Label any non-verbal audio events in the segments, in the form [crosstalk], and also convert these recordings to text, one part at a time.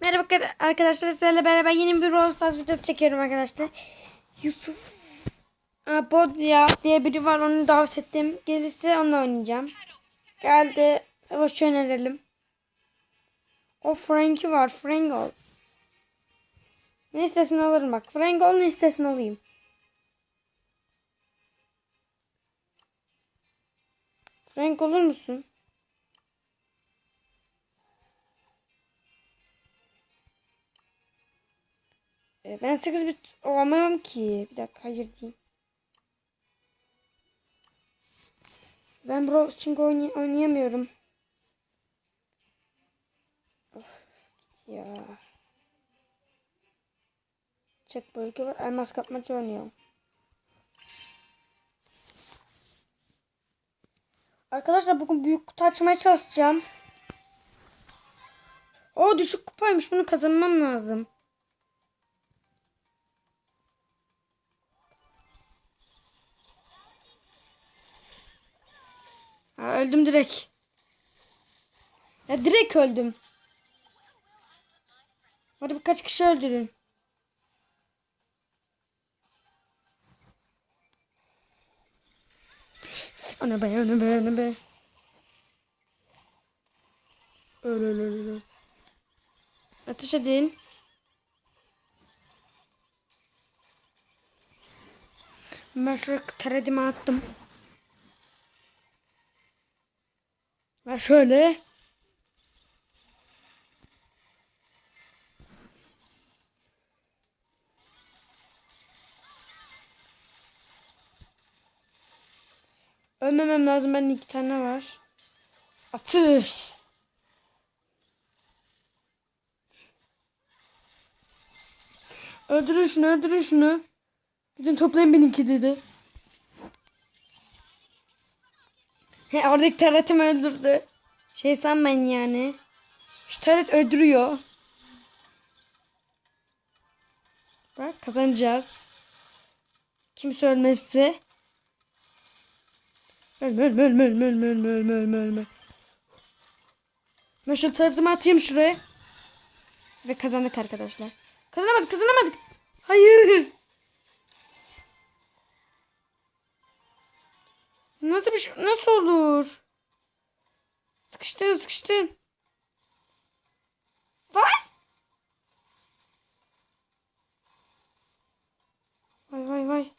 Merhaba arkadaşlar- sizlerle beraber yeni bir Brawl Stars videosu çekiyorum arkadaşlar. Yusuf Bodya diye biri var onu davet ettim. Gelirse onunla oynayacağım. Geldi. Savaş önerelim. O Frank'i var. Frank ol. Ne istesin alırım bak. Frank ol ne istesin olayım. Frank olur musun? Ben 8 bit olamıyorum ki. Bir dakika hayır diyeyim. Ben Brawl çünkü oynay oynayamıyorum. Of, ya. Çek bölge var. Elmas kapmaca oynuyorum. Arkadaşlar bugün büyük kutu açmaya çalışacağım. O düşük kupaymış. Bunu kazanmam lazım. Öldüm direkt. Ya direkt öldüm. Hadi birkaç kişi öldürün. Ana be ana be ana be. Öl öl öl öl. Ateş edin. Ben şuraya teredimi attım. Ben şöyle. Ölmemem lazım. Bende iki tane var. Atış. Öldürün şunu, öldürün şunu. Gidin toplayın benimki dedi. He oradaki taretimi öldürdü. Şey sanmayın yani. Şu taret öldürüyor. Bak kazanacağız. Kimse ölmezse. Ölme ölme ölme ölme ölme ölme ölme ölme ölme. Ben şu taretimi atayım şuraya. Ve kazandık arkadaşlar. Kazanamadık kazanamadık. Hayır. Nasıl bir şey? Nasıl olur? Sıkıştırın sıkıştırın. Vay. Vay vay vay.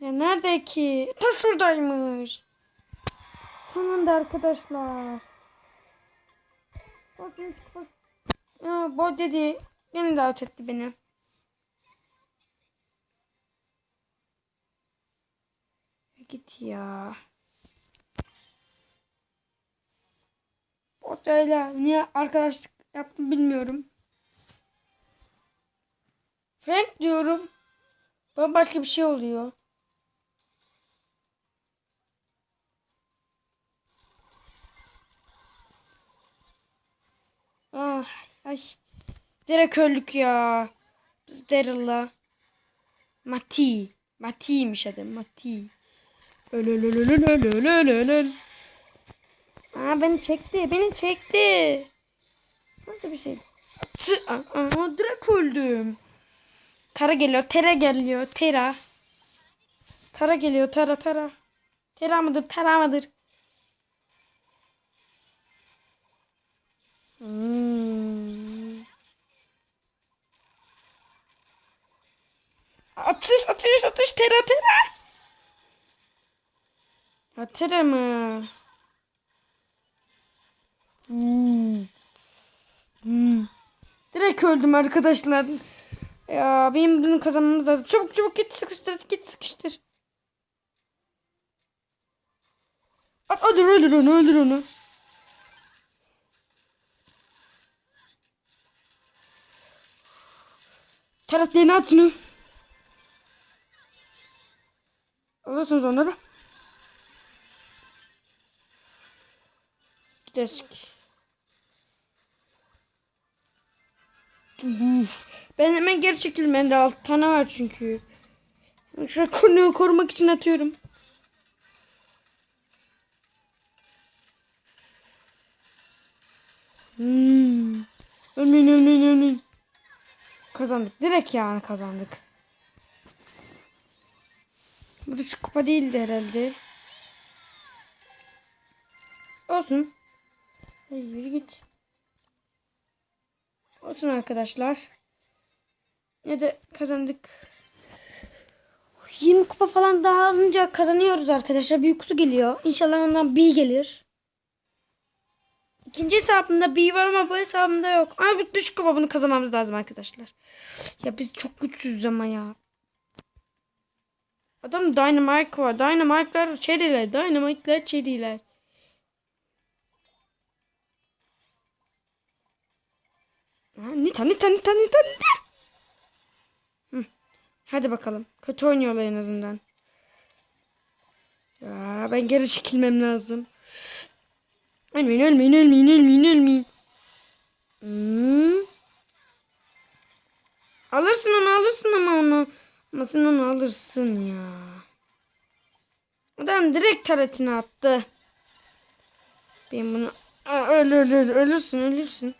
Ya nerede ki? Ta şuradaymış. Sonunda arkadaşlar. Bak bak. Ya bu dedi. Yine davet etti beni. Git ya. Ortayla niye arkadaşlık yaptım bilmiyorum. Frank diyorum. Bambaşka bir şey oluyor. Ah, ay. Direkt öldük ya. Biz Daryl'la. Mati. Mati'ymiş adı. Mati. Öl öl çekti. Beni çekti. Nasıl bir şey? Tı, aa, aa, direkt öldüm. Tara geliyor. Tera geliyor. Tera. Tara geliyor. Tara tara. Tera mıdır? Tara mıdır? Atış atış atış tera tera. Atır mı? Hmm. Hmm. Direkt öldüm arkadaşlar. Ya benim bunu kazanmamız lazım. Çabuk çabuk git sıkıştır git sıkıştır. At öldür öldür onu öldür onu. Tarat yeni at şunu. Alırsınız onları. Gidersik. Uf. Ben hemen geri çekildim. Bende 6 tane var çünkü. Şuraya konuyu korumak için atıyorum. Hmm. Ölmeyin ölmeyin ölmeyin. Kazandık. Direkt yani kazandık. Bu düşük kupa değildi herhalde. Olsun. Yürü git. Olsun arkadaşlar. Ne de kazandık. 20 kupa falan daha alınca kazanıyoruz arkadaşlar. Büyük kutu geliyor. İnşallah ondan B gelir. İkinci hesabımda B var ama bu hesabımda yok. Ama bir düşük kupa bunu kazanmamız lazım arkadaşlar. Ya biz çok güçsüzüz ama ya. Adam Dynamite var. Dynamite'lar çeriler. Dynamite'ler çeriler. Nita, Nita, Nita, Nita, Nita. Hı. Hadi bakalım. Kötü oynuyorlar en azından. Ya ben geri çekilmem lazım. Ölmeyin, ölmeyin, ölmeyin, ölmeyin, ölmeyin. Hmm. Alırsın onu, alırsın ama onu. Ama sen onu alırsın ya. Adam direkt taretini attı. Ben bunu... Aa, öl, öl, öl, ölürsün, ölürsün.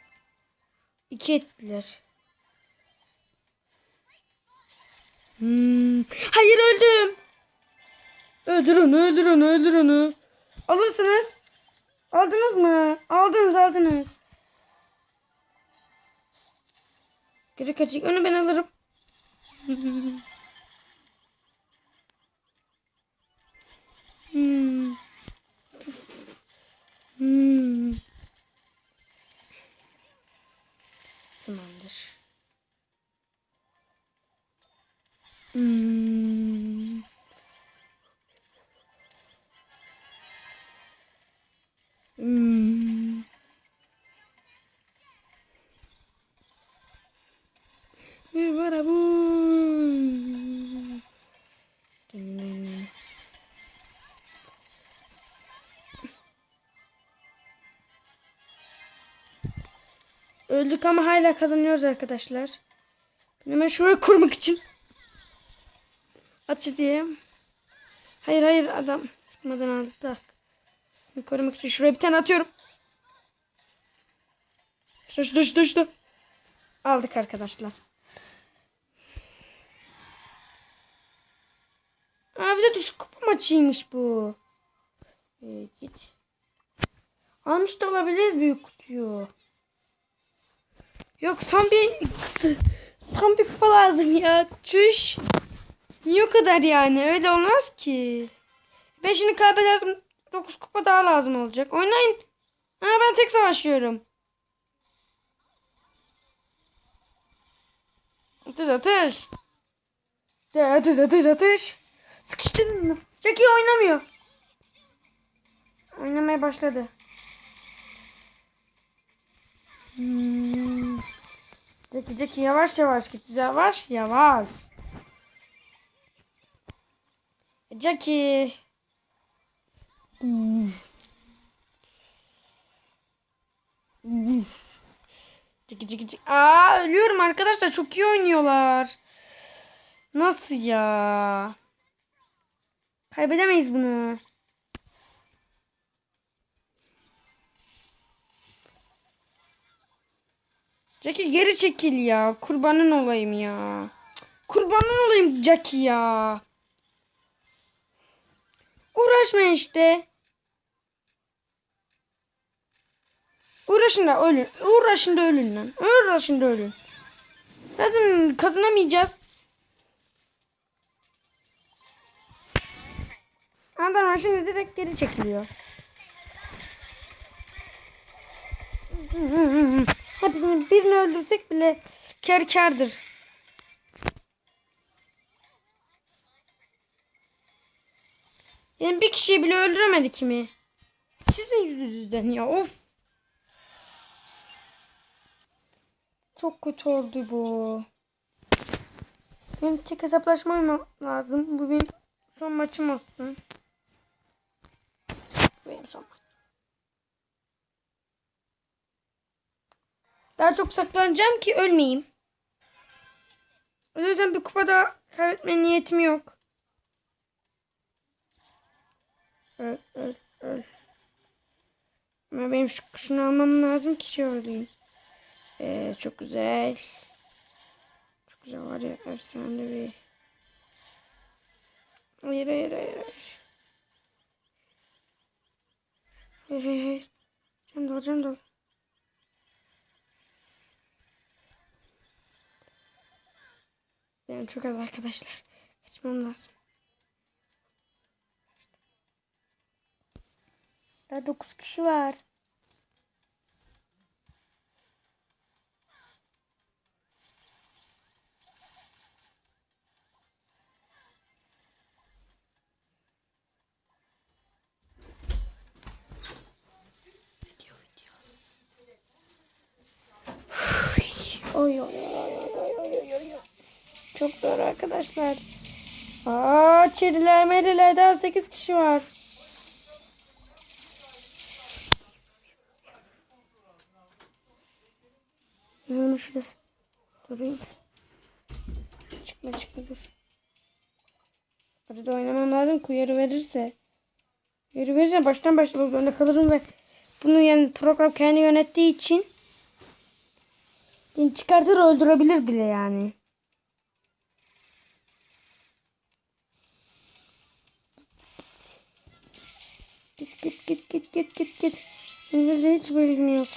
İki ettiler. Hmm. Hayır öldüm. Öldür onu, öldür onu, öldür onu. Alırsınız. Aldınız mı? Aldınız, aldınız. Geri kaçayım. Onu ben alırım. [laughs] Hmm. Hmm. Hmm. Hmm. Var bu. Öldük ama hala kazanıyoruz arkadaşlar. Hemen şuraya kurmak için. At. Hayır hayır adam sıkmadan aldık korumak için şuraya bir tane atıyorum. Şurada şurada şurada. Aldık arkadaşlar. Aa bir de düşük kupa maçıymış bu. Ee, git. Almış da olabiliriz büyük kutuyu. Yok son bir son bir kupa lazım ya. Çüş. Niye o kadar yani? Öyle olmaz ki. Ben şimdi kaybedersem 9 kupa daha lazım olacak. Oynayın. Ha ben tek savaşıyorum. Atış atış. De atış atış atış. Sıkıştırın mı? Jackie oynamıyor. Oynamaya başladı. Hmm. Jackie Jackie yavaş yavaş git. Yavaş yavaş. Jackie. Ciki ciki ciki. Aa ölüyorum arkadaşlar. Çok iyi oynuyorlar. Nasıl ya? Kaybedemeyiz bunu. Jackie geri çekil ya. Kurbanın olayım ya. Kurbanın olayım Jackie ya. Uğraşma işte. Uğraşın da ölün. Uğraşın da ölün lan. Uğraşın da ölün. Zaten kazanamayacağız. Adam şimdi direkt geri çekiliyor. Hepsini birini öldürsek bile kar kardır. Yani bir kişiyi bile öldüremedik mi? Sizin yüzünüzden ya of. Çok kötü oldu bu. Benim tek hesaplaşma oynamam lazım. Bu benim son maçım olsun. Benim son. Daha çok saklanacağım ki ölmeyeyim. O yüzden bir kupa daha kaybetme niyetim yok. Öl, öl, öl. Ama benim şu, şunu almam lazım ki şey olayım. Ee, çok güzel. Çok güzel var ya efsane bir. Hayır hayır hayır hayır. Hayır hayır hayır. Can dol can dol. Yani çok az arkadaşlar. Kaçmam lazım. Ya 9 kişi var. Oy oy oy oy oy oy oy. Çok zor arkadaşlar. Aa, çeriler meriler daha 8 kişi var. Ben onu şurada durayım. Çıkma çıkma dur. Arada oynamam lazım ki uyarı verirse. Uyarı verirse baştan başlamak zorunda kalırım ve bunu yani program kendi yönettiği için beni çıkartır öldürebilir bile yani. Git git git git git git git. İngilizce hiç bilgim yok.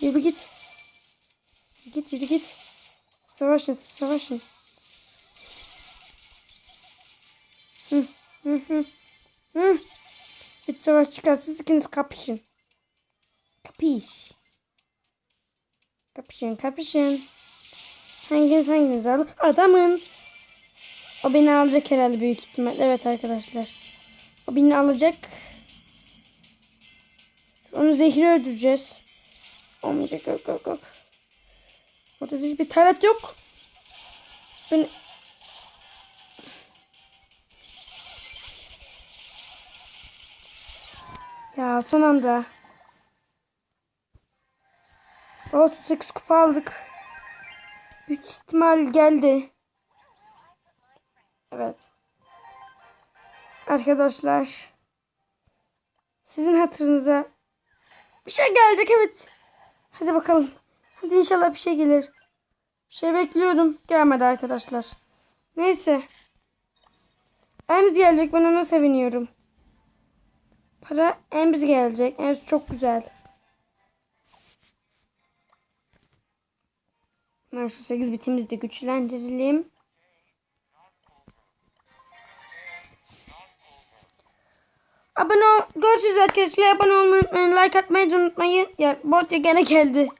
Yürü git. Git yürü git. Savaşın savaşın. Hı hı hı. Hı. Üç savaş çıkar siz ikiniz kapışın. Kapış. Kapışın kapışın. Hanginiz hanginiz alır? Adamız. O beni alacak herhalde büyük ihtimal. Evet arkadaşlar. O beni alacak. Onu zehri öldüreceğiz. Olmayacak yok yok yok. Orada hiçbir taret yok. Ben... Ya son anda. Olsun 8 kupa aldık. Büyük ihtimal geldi. Evet. Arkadaşlar. Sizin hatırınıza bir şey gelecek evet. Hadi bakalım. Hadi inşallah bir şey gelir. Bir şey bekliyorum. Gelmedi arkadaşlar. Neyse. Emz gelecek. Ben ona seviniyorum. Para Emz gelecek. Emz çok güzel. Ben şu 8 bitimizi de güçlendirelim. Abone ol. Görüşürüz arkadaşlar. Abone olmayı unutmayın. Like atmayı unutmayın. Ya bot ya gene geldi.